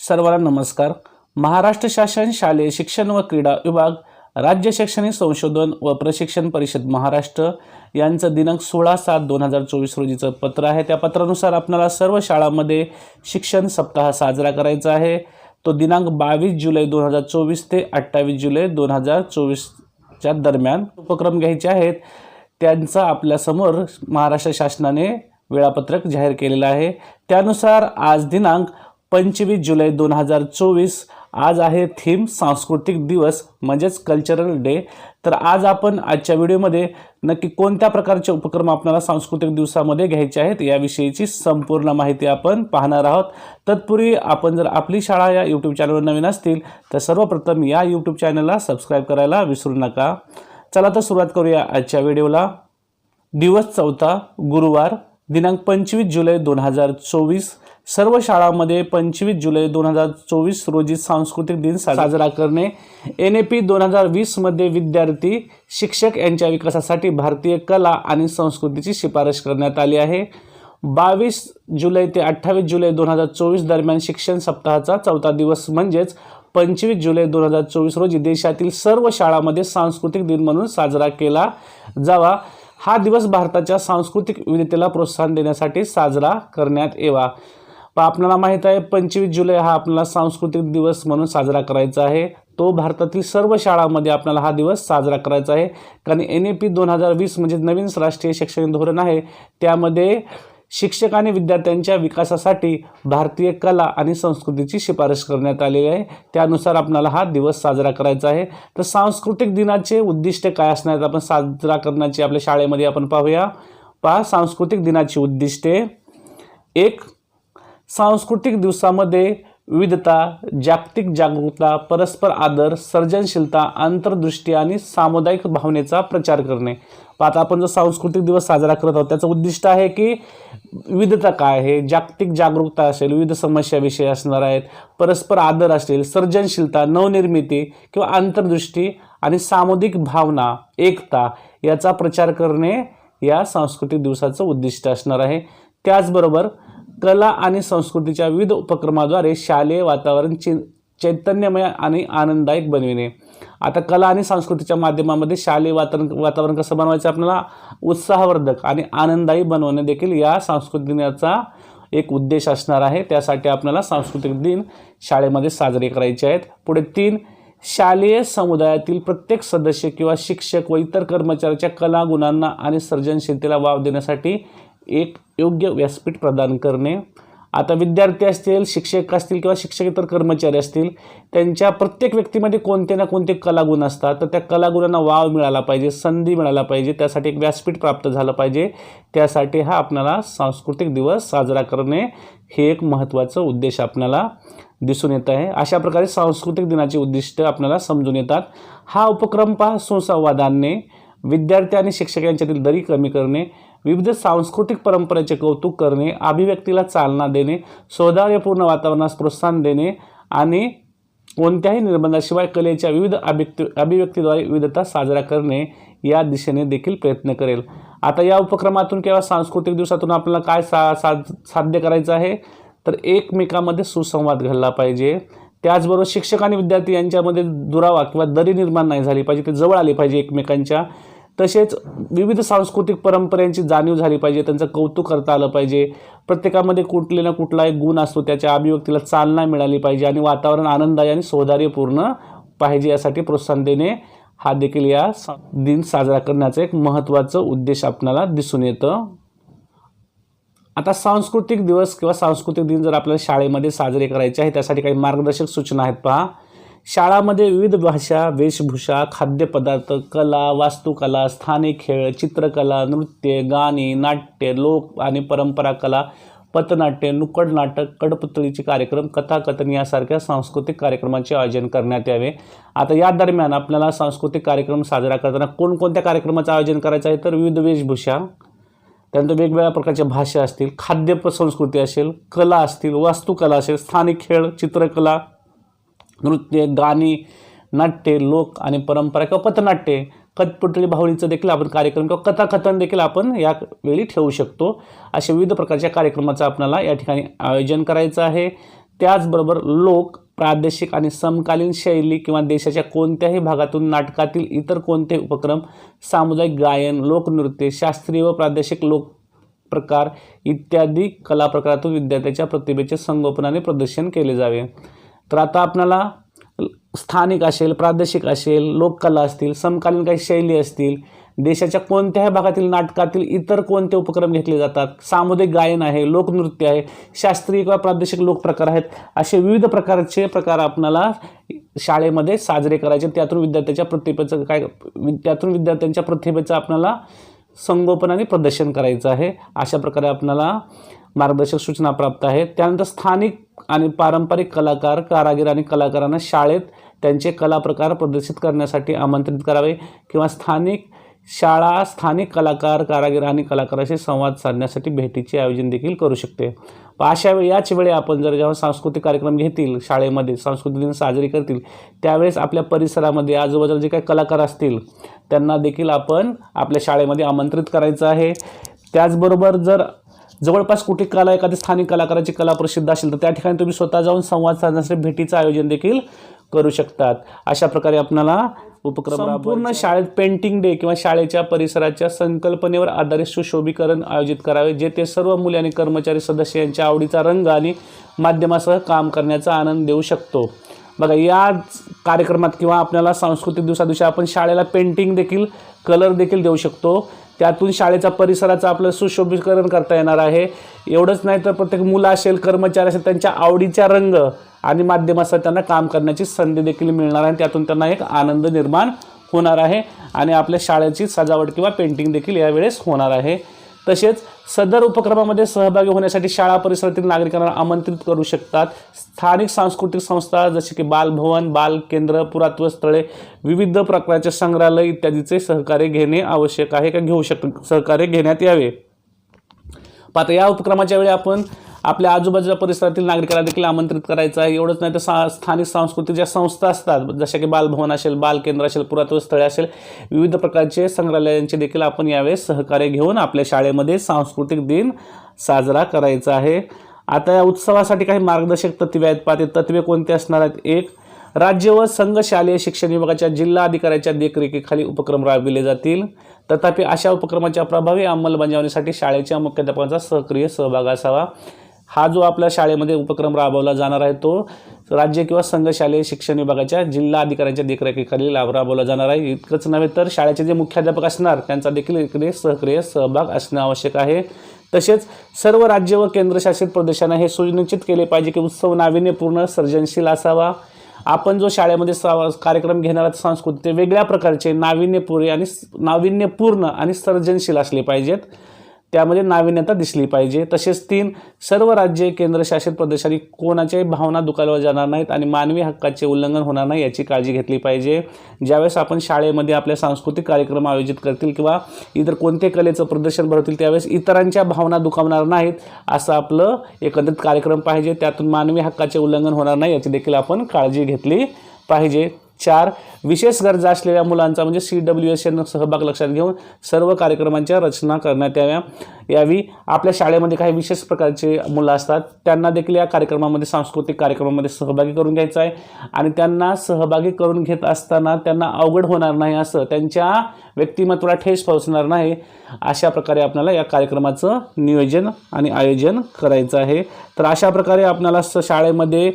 सर्वांना नमस्कार. महाराष्ट्र शासन शालेय शिक्षण व क्रीडा विभाग राज्य शैक्षणिक संशोधन व प्रशिक्षण परिषद महाराष्ट्र यांचं दिनांक सोळा सात दोन हजार चोवीस रोजीचं पत्र आहे. त्या पत्रानुसार आपल्याला सर्व शाळांमध्ये शिक्षण सप्ताह साजरा करायचा आहे. तो दिनांक बावीस जुलै दोन हजार चोवीस ते अठ्ठावीस जुलै दोन हजार चोवीसच्या दरम्यान उपक्रम घ्यायचे आहेत. त्यांचा आपल्यासमोर महाराष्ट्र शासनाने वेळापत्रक जाहीर केलेलं आहे. त्यानुसार आज दिनांक पंचवीस जुलै दोन हजार चोवीस. आज आहे थीम सांस्कृतिक दिवस म्हणजेच कल्चरल डे. तर आज आपण आजच्या व्हिडिओमध्ये नक्की कोणत्या प्रकारचे उपक्रम आपल्याला सांस्कृतिक दिवसामध्ये घ्यायचे आहेत याविषयीची संपूर्ण माहिती आपण पाहणार आहोत. तत्पूर्वी आपण जर आपली शाळा या यूट्यूब चॅनलवर नवीन असतील तर सर्वप्रथम या यूट्यूब चॅनलला सबस्क्राईब करायला विसरू नका. चला तर सुरुवात करूया आजच्या व्हिडिओला. दिवस चौथा गुरुवार दिनांक पंचवीस जुलै दोन हजार चोवीस. सर्व शाळांमध्ये पंचवीस जुलै दोन हजार चोवीस रोजी सांस्कृतिक दिन साजरा करणे. एन ए पी दोन हजार वीसमध्ये विद्यार्थी शिक्षक यांच्या विकासासाठी भारतीय कला आणि संस्कृतीची शिफारस करण्यात आली आहे. बावीस जुलै ते अठ्ठावीस जुलै दोन हजार चोवीस दरम्यान शिक्षण सप्ताहाचा चौथा दिवस म्हणजेच पंचवीस जुलै दोन हजार चोवीस रोजी देशातील सर्व शाळांमध्ये सांस्कृतिक दिन म्हणून साजरा केला जावा. हा दिवस भारताच्या सांस्कृतिक विविधतेला प्रोत्साहन देण्यासाठी साजरा करण्यात यावा. पण आपल्याला माहीत आहे पंचवीस जुलै हा आपल्याला सांस्कृतिक दिवस म्हणून साजरा करायचा आहे. तो भारतातील सर्व शाळांमध्ये आपल्याला हा दिवस साजरा करायचा आहे. कारण एन ए पी दोन हजार वीस म्हणजे नवीन राष्ट्रीय शैक्षणिक धोरण आहे. त्यामध्ये शिक्षक आणि विद्यार्थ्यांच्या विकासासाठी भारतीय कला आणि संस्कृतीची शिफारस करण्यात आलेली आहे. त्यानुसार आपल्याला हा दिवस साजरा करायचा आहे. तर सांस्कृतिक दिनाचे उद्दिष्ट काय असणार आपण साजरा करण्याची आपल्या शाळेमध्ये आपण पाहूया. पहा सांस्कृतिक दिनाची उद्दिष्टे. एक सांस्कृतिक दिवसामध्ये विविधता जागतिक जागरूकता परस्पर आदर सर्जनशीलता आंतरदृष्टी आणि सामुदायिक भावनेचा प्रचार करणे. आता आपण जो सांस्कृतिक दिवस साजरा करत आहोत त्याचं उद्दिष्ट आहे की विविधता काय आहे? जागतिक जागरूकता असेल विविध समस्याविषयी असणार आहेत परस्पर आदर असेल सर्जनशीलता नवनिर्मिती किंवा आंतरदृष्टी आणि सामुदायिक भावना एकता याचा प्रचार करणे या सांस्कृतिक दिवसाचं उद्दिष्ट असणार आहे. त्याचबरोबर कला आणि संस्कृतीच्या विविध उपक्रमाद्वारे शालेय वातावरण चि चैतन्यमय आणि आनंददायक बनविणे. आता कला आणि संस्कृतीच्या माध्यमामध्ये शालेय वातावरण वातावरण कसं बनवायचं आपल्याला? उत्साहवर्धक आणि आनंददायी बनवणे देखील या सांस्कृतिक दिनाचा एक उद्देश असणार आहे. त्यासाठी आपल्याला सांस्कृतिक दिन शाळेमध्ये साजरे करायचे आहेत. पुढे तीन शालेय समुदायातील प्रत्येक सदस्य किंवा शिक्षक व इतर कर्मचाऱ्याच्या कला गुणांना आणि सर्जनशीलतेला वाव देण्यासाठी एक योग्य व्यासपीठ प्रदान करणे. आता विद्यार्थी असतील शिक्षक असतील किंवा शिक्षकेतर कर्मचारी असतील त्यांच्या प्रत्येक व्यक्तीमध्ये कोणते ना कोणते कलागुण असतात तर त्या कलागुणांना वाव मिळाला पाहिजे संधी मिळाला पाहिजे त्यासाठी एक व्यासपीठ प्राप्त झालं पाहिजे. त्यासाठी हा आपल्याला सांस्कृतिक दिवस साजरा करणे हे एक महत्त्वाचं उद्देश आपल्याला दिसून येत आहे. अशा प्रकारे सांस्कृतिक दिनाची उद्दिष्ट आपल्याला समजून येतात. हा उपक्रम पहा सुसंवादाने आणणे विद्यार्थी आणि शिक्षक यांच्यातील दरी कमी करणे. विविध सांस्कृतिक परंपरेचे कौतुक करणे अभिव्यक्तीला चालना देणे सौदार्यपूर्ण वातावरणास प्रोत्साहन देणे आणि कोणत्याही निर्बंधाशिवाय कलेच्या विविध अभिव्यक्ती अभिव्यक्तीद्वारे विविधता साजरा करणे या दिशेने देखील प्रयत्न करेल. आता या उपक्रमातून किंवा सांस्कृतिक दिवसातून आपल्याला काय सा साध साध्य करायचं आहे? तर एकमेकामध्ये सुसंवाद घडला पाहिजे. त्याचबरोबर शिक्षक आणि विद्यार्थी यांच्यामध्ये दुरावा किंवा दरी निर्माण नाही झाली पाहिजे ते जवळ आले पाहिजे एकमेकांच्या. तसेच विविध सांस्कृतिक परंपरांची जाणीव झाली पाहिजे त्यांचं कौतुक करता आलं पाहिजे. प्रत्येकामध्ये कुठले ना कुठला एक गुण असतो त्याच्या अभिव्यक्तीला चालना मिळाली पाहिजे आणि वातावरण आनंददायी आणि सौदार्यपूर्ण पाहिजे यासाठी प्रोत्साहन देणे हा देखील या दिन साजरा करण्याचा एक महत्त्वाचं उद्देश आपल्याला दिसून येतं. आता सांस्कृतिक दिवस किंवा सांस्कृतिक दिन जर आपल्याला शाळेमध्ये साजरे करायचे आहे त्यासाठी काही मार्गदर्शक सूचना आहेत पहा. शाळामध्ये विविध भाषा वेशभूषा खाद्यपदार्थ कला वास्तुकला स्थानिक खेळ चित्रकला नृत्य गाणी नाट्य लोक आणि परंपरा कला पथनाट्य नुक्कड नाटक कडपुतळीचे कार्यक्रम कथाकथन यासारख्या सांस्कृतिक कार्यक्रमांचे आयोजन करण्यात यावे. आता या दरम्यान आपल्याला सांस्कृतिक कार्यक्रम साजरा करताना कोणकोणत्या कार्यक्रमाचं आयोजन करायचं आहे? तर विविध वेशभूषा त्यानंतर वेगवेगळ्या प्रकारच्या भाषा असतील खाद्य प- संस्कृती असेल कला असतील वास्तुकला असेल स्थानिक खेळ चित्रकला नृत्य गाणी नाट्य लोक आणि परंपरा किंवा पथनाट्य कथपुतळी भावळीचं देखील आपण कार्यक्रम किंवा कथाकथन देखील आपण यावेळी ठेवू शकतो. अशा विविध प्रकारच्या कार्यक्रमाचं आपल्याला या ठिकाणी आयोजन करायचं आहे. त्याचबरोबर लोक प्रादेशिक आणि समकालीन शैली किंवा देशाच्या कोणत्याही भागातून नाटकातील इतर कोणते उपक्रम सामुदायिक गायन लोकनृत्य शास्त्रीय व प्रादेशिक लोक प्रकार इत्यादी कला प्रकारातून विद्यार्थ्याच्या प्रतिभेचे संगोपनाने प्रदर्शन केले जावे. तर आता आपणाला स्थानिक असेल प्रादेशिक असेल लोककला असतील समकालीन काही शैली असतील देशाच्या कोणत्याही भागातील नाटकातील इतर कोणते उपक्रम घेतले जातात सामुदायिक गायन आहे लोकनृत्य आहे शास्त्रीय किंवा प्रादेशिक लोकप्रकार आहेत असे विविध प्रकारचे प्रकार आपणाला शाळेमध्ये साजरे करायचे. त्यातून विद्यार्थ्याच्या प्रतिभेचं काय त्यातून विद्यार्थ्यांच्या प्रतिभेचं आपणाला संगोपनाने प्रदर्शन करायचं आहे. अशा प्रकारे आपणाला मार्गदर्शक सूचना प्राप्त आहेत. त्यानंतर स्थानिक आणि पारंपरिक कलाकार कारागीर आणि कलाकारांना शाळेत त्यांचे कला प्रकार प्रदर्शित करण्यासाठी आमंत्रित करावे किंवा स्थानिक शाळा स्थानिक कलाकार कारागीर आणि कलाकाराशी संवाद साधण्यासाठी भेटीचे आयोजन देखील करू शकते. अशा वेळी याच वेळी आपण जर जेव्हा सांस्कृतिक कार्यक्रम घेतील शाळेमध्ये सांस्कृतिक दिन साजरी करतील त्यावेळेस आपल्या परिसरामध्ये आजूबाजूला जे काही कलाकार असतील त्यांना देखील आपण आपल्या शाळेमध्ये आमंत्रित करायचं आहे. त्याचबरोबर जर जवळपास कुठे कला एखादी स्थानिक कलाकाराची कला प्रसिद्ध असेल तर त्या ठिकाणी तुम्ही स्वतः जाऊन संवाद साधण्यासाठी भेटीचं आयोजन देखील करू शकतात. अशा प्रकारे आपल्याला उपक्रम संपूर्ण शाळेत पेंटिंग डे किंवा शाळेच्या परिसराच्या संकल्पनेवर आधारित सुशोभीकरण आयोजित करावे जे ते सर्व मुले आणि कर्मचारी सदस्य यांच्या आवडीचा रंग आणि माध्यमासह काम करण्याचा आनंद देऊ शकतो. बघा या कार्यक्रमात किंवा आपल्याला सांस्कृतिक दिवसादिवशी आपण शाळेला पेंटिंग देखील कलर देखील देऊ शकतो. त्यातून शाळेच्या परिसराचं आपलं सुशोभीकरण करता येणार आहे. एवढंच नाही तर प्रत्येक मुलं असेल कर्मचारी असेल त्यांच्या आवडीच्या रंग आणि माध्यमासह त्यांना काम करण्याची संधी देखील मिळणार आहे. त्यातून त्यांना एक आनंद निर्माण होणार आहे. आणि आपल्या शाळेची सजावट किंवा पेंटिंग देखील यावेळेस होणार आहे. तसेच सदर उपक्रमामध्ये सहभागी होण्यासाठी शाळा परिसरातील नागरिकांना आमंत्रित करू शकतात. स्थानिक सांस्कृतिक संस्था जसे की बालभवन बाल केंद्र पुरातत्व स्थळे विविध प्रकारचे संग्रहालय इत्यादीचे सहकार्य घेणे आवश्यक आहे का? घेऊ शक सहकार्य घेण्यात यावे. आता या उपक्रमाच्या वेळी आपण आपल्या आजूबाजूच्या परिसरातील नागरिकांना देखील आमंत्रित करायचं आहे. एवढंच नाही तर सा स्थानिक सांस्कृतिक ज्या संस्था असतात जशा की बालभवन असेल बाल केंद्र असेल पुरातत्व स्थळे असेल विविध प्रकारचे संग्रहालयांचे देखील आपण यावेळेस सहकार्य घेऊन आपल्या शाळेमध्ये सांस्कृतिक दिन साजरा करायचा आहे. आता या उत्सवासाठी काही मार्गदर्शक तत्वे आहेत. पाहते तत्वे कोणते असणार आहेत? एक राज्य व संघ शालेय शिक्षण विभागाच्या जिल्हा अधिकाऱ्याच्या देखरेखीखाली उपक्रम राबविले जातील. तथापि अशा उपक्रमाच्या प्रभावी अंमलबजावणीसाठी शाळेच्या मुख्याध्यापकांचा सक्रिय सहभाग असावा. हा जो आपल्या शाळेमध्ये उपक्रम राबवला जाणार आहे तो राज्य किंवा संघ शालेय शिक्षण विभागाच्या जिल्हा अधिकाऱ्यांच्या देखरेखीखाली लाभ राबवला जाणार आहे. इतकंच नव्हे तर शाळेचे जे मुख्याध्यापक असणार त्यांचा देखील इकडे सहक्रिय सहभाग असणं आवश्यक आहे. तसेच सर्व राज्य व केंद्रशासित प्रदेशांना हे सुनिश्चित केले पाहिजे की उत्सव नाविन्यपूर्ण सर्जनशील असावा. आपण जो शाळेमध्ये सा कार्यक्रम घेणार आहोत सांस्कृतिक ते वेगळ्या प्रकारचे नाविन्यपूर्ण आणि नाविन्यपूर्ण आणि सर्जनशील असले पाहिजेत. त्यामध्ये नाविन्यता दिसली पाहिजे. तसेच तीन सर्व राज्ये केंद्रशासित प्रदेशांनी कोणाच्याही भावना दुखावल्या जाणार नाहीत आणि मानवी हक्काचे उल्लंघन होणार नाही याची काळजी घेतली पाहिजे. ज्यावेळेस आपण शाळेमध्ये आपल्या सांस्कृतिक कार्यक्रम आयोजित करतील किंवा इतर कोणते कलेचं प्रदर्शन भरवतील त्यावेळेस इतरांच्या भावना दुखावणार नाहीत असं आपलं एकत्रित कार्यक्रम पाहिजे. त्यातून मानवी हक्काचे उल्लंघन होणार नाही याची देखील आपण काळजी घेतली पाहिजे. चार विशेष गरजा असलेल्या मुलांचा म्हणजे सी डब्ल्यू एस एन सहभाग लक्षात घेऊन सर्व कार्यक्रमांच्या रचना करण्यात याव्या. यावी आपल्या शाळेमध्ये काही विशेष प्रकारचे मुलं असतात. त्यांना देखील या कार्यक्रमामध्ये सांस्कृतिक कार्यक्रमामध्ये सहभागी करून घ्यायचं आहे. आणि त्यांना सहभागी करून घेत असताना त्यांना अवघड होणार नाही असं त्यांच्या व्यक्तिमत्वाला ठेस पोहोचणार नाही अशा प्रकारे आपल्याला या कार्यक्रमाचं नियोजन आणि आयोजन करायचं आहे. तर अशा प्रकारे आपल्याला स शाळेमध्ये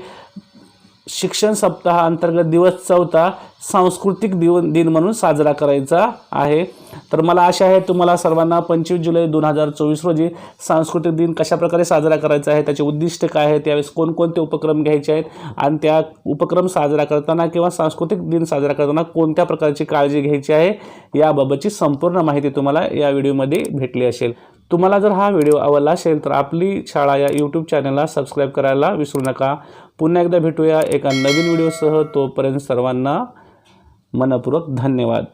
शिक्षण सप्ताह अंतर्गत दिवस चौथा सांस्कृतिक दिव दिन म्हणून साजरा करायचा आहे. तर मला आशा आहे तुम्हाला सर्वांना पंचवीस जुलै दोन हजार चोवीस रोजी सांस्कृतिक दिन कशाप्रकारे साजरा करायचा आहे त्याचे उद्दिष्ट काय आहे त्यावेळेस कोणकोणते उपक्रम घ्यायचे आहेत आणि त्या उपक्रम साजरा करताना किंवा सांस्कृतिक दिन साजरा करताना कोणत्या प्रकारची काळजी घ्यायची आहे याबाबतची संपूर्ण माहिती तुम्हाला या व्हिडिओमध्ये भेटली असेल. तुम्हाला जर हा व्हिडिओ आवडला असेल तर आपली शाळा या यूट्यूब चॅनलला सबस्क्राईब करायला विसरू नका. पुन्हा एकदा भेटूया एका नवीन व्हिडिओसह. तोपर्यंत सर्वांना मनपूर्वक धन्यवाद.